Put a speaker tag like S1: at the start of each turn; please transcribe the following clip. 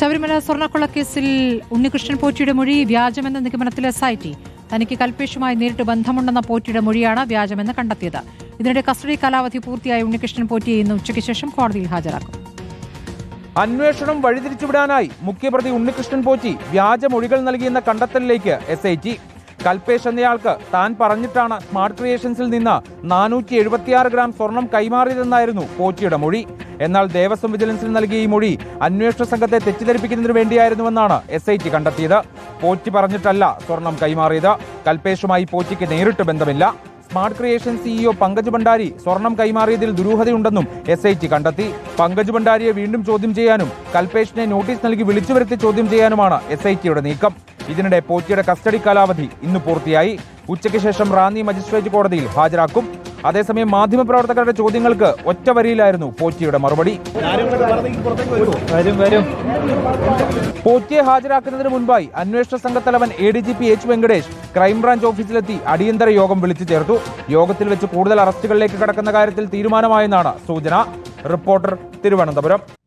S1: ശബരിമല സ്വർണക്കൊള്ളക്കേസിൽ ഉണ്ണികൃഷ്ണൻ പോറ്റിയുടെ മൊഴി വ്യാജമെന്ന നിഗമനത്തിൽ S I T തനിക്ക് കൽപേഷുമായി നേരിട്ട് ബന്ധമുണ്ടെന്ന പോറ്റിയുടെ മൊഴിയാണ് വ്യാജമെന്ന് കണ്ടെത്തിയത്. ഇതിനിടെ കസ്റ്റഡി കാലാവധി പൂർത്തിയായ ഉണ്ണികൃഷ്ണൻ പോറ്റിയെ ഇന്ന് ഉച്ചയ്ക്ക് ശേഷം കോടതിയിൽ ഹാജരാക്കും.
S2: അന്വേഷണം വഴിതിരിച്ചുവിടാനായി മുഖ്യപ്രതി ഉണ്ണികൃഷ്ണൻ പോറ്റി വ്യാജ മൊഴികൾ നൽകിയെന്ന കണ്ടെത്തലിലേക്ക് എസ് ഐ ടി കൽപേഷ് എന്നയാൾക്ക് താൻ പറഞ്ഞിട്ടാണ് സ്മാർട്ട് ക്രിയേഷൻസിൽ നിന്ന് നാനൂറ്റി ഗ്രാം സ്വർണം കൈമാറിയതെന്നായിരുന്നു പോറ്റിയുടെ മൊഴി. എന്നാൽ ദേവസ്വം വിജിലൻസിൽ നൽകിയ ഈ മൊഴി അന്വേഷണ സംഘത്തെ തെറ്റിദ്ധരിപ്പിക്കുന്നതിന് വേണ്ടിയായിരുന്നുവെന്നാണ് എസ് ഐ ടി കണ്ടെത്തിയത്. പോറ്റി പറഞ്ഞിട്ടല്ല സ്വർണം കൈമാറിയത്. കൽപേഷുമായി പോറ്റിക്ക് നേരിട്ട് ബന്ധമില്ല. Smart Creation CEO Pankaj Bhandari സ്വർണം കൈമാറിയതിൽ ദുരൂഹതയുണ്ടെന്നും എസ് ഐ ടി കണ്ടെത്തി. പങ്കജ് ഭണ്ഡാരിയെ വീണ്ടും ചോദ്യം ചെയ്യാനും കൽപേഷിനെ നോട്ടീസ് നൽകി വിളിച്ചു വരുത്തി ചോദ്യം ചെയ്യാനുമാണ് എസ് ഐ ടിയുടെ നീക്കം. ഇതിനിടെ പോറ്റിയുടെ കസ്റ്റഡി കാലാവധി ഇന്ന് പൂർത്തിയായി. ഉച്ചയ്ക്ക് ശേഷം റാന്നി മജിസ്ട്രേറ്റ് കോടതിയിൽ ഹാജരാക്കും. അതേസമയം മാധ്യമപ്രവർത്തകരുടെ ചോദ്യങ്ങൾക്ക് ഒറ്റ വരിയിലായിരുന്നു പോറ്റിയുടെ മറുപടി. പോറ്റിയെ ഹാജരാക്കുന്നതിന് മുൻപായി അന്വേഷണ സംഘത്തലവൻ A D G P H Venkatesh crime branch ഓഫീസിലെത്തി അടിയന്തര യോഗം വിളിച്ചു ചേർത്തു. യോഗത്തിൽ വെച്ച് കൂടുതൽ അറസ്റ്റുകളിലേക്ക് കടക്കുന്ന കാര്യത്തിൽ തീരുമാനമായെന്നാണ് സൂചന. റിപ്പോർട്ടർ തിരുവനന്തപുരം.